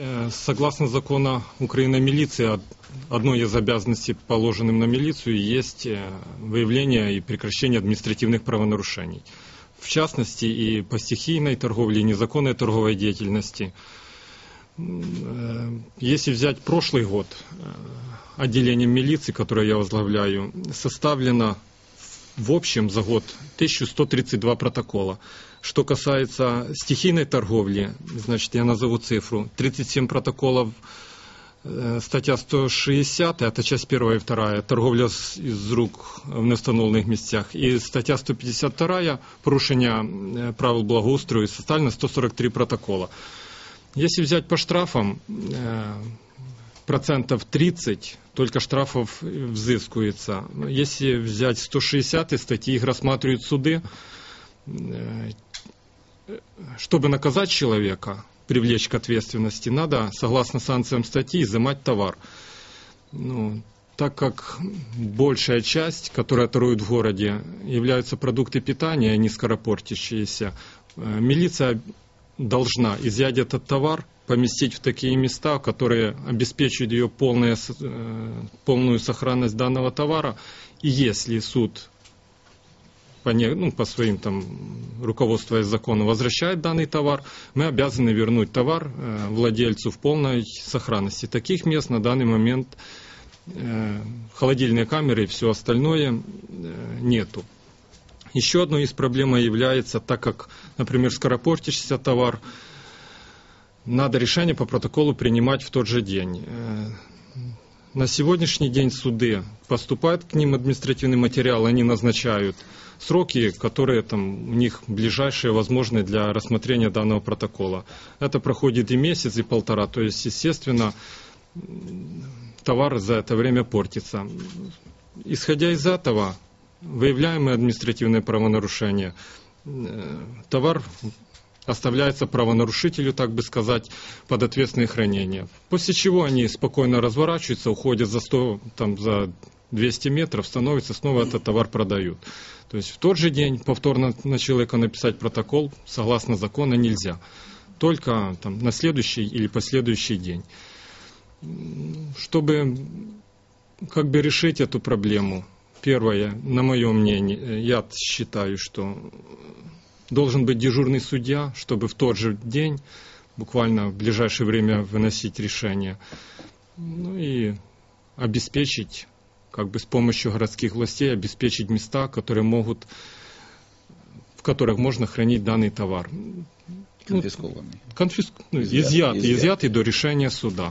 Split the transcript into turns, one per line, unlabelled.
Э, Согласно закону Украины о милиции, од- одной из обязанностей, положенным на милицию, есть э, выявление и прекращение административных правонарушений. В частности, и по стихийной торговле, и незаконной торговой деятельности. Э, Если взять прошлый год, отделением милиции, которое я возглавляю, составлено в общем за год 1132 протокола. Что касается стихийной торговли, значит, я назову цифру. 37 протоколов, э, статья 160, это часть первая и вторая, торговля с- из рук в неустановленных местах. И статья 152, порушение э, правил благоустрою, составлено 143 протокола. Если взять по штрафам, э, процентов 30 только штрафов взыскивается. Если взять 160 статьи, их рассматривают суды. Э, Чтобы наказать человека, привлечь к ответственности, надо, согласно санкциям статьи, изымать товар. Ну, так как большая часть, которая торгует в городе, являются продукты питания, не скоропортящиеся, э, милиция должна изъять этот товар, поместить в такие места, которые обеспечивают ее полное, э, полную сохранность данного товара. И если суд по, не- ну, по своим там руководствуясь закону возвращает данный товар, мы обязаны вернуть товар э, владельцу в полной сохранности. Таких мест на данный момент э, холодильные камеры и все остальное нету. Еще одной из проблем является, так как, например, скоропортящийся товар, надо решение по протоколу принимать в тот же день. Э, На сегодняшний день суды поступают к ним административный материал, они назначают сроки, которые там у них ближайшие возможны для рассмотрения данного протокола. Это проходит и месяц, и полтора. То есть, естественно, товар за это время портится. Исходя из этого, выявляемые административные правонарушения, э, товар оставляется правонарушителю, так бы сказать, под ответственное хранение. После чего они спокойно разворачиваются, уходят за 100, там, за 200 метров, становятся, снова этот товар продают. То есть в тот же день повторно на человека написать протокол, согласно закону, нельзя. Только там, на следующий или последующий день. Чтобы как бы решить эту проблему, первое, на мое мнение, я считаю, что должен быть дежурный судья, чтобы в тот же день, буквально в ближайшее время выносить решение. Ну и обеспечить, как бы с помощью городских властей, обеспечить места, которые могут, в которых можно хранить данный товар.
Конфіскований.
Конфиск... ну,
Изъят-
изъятый,
изъят.
изъятый до решения суда.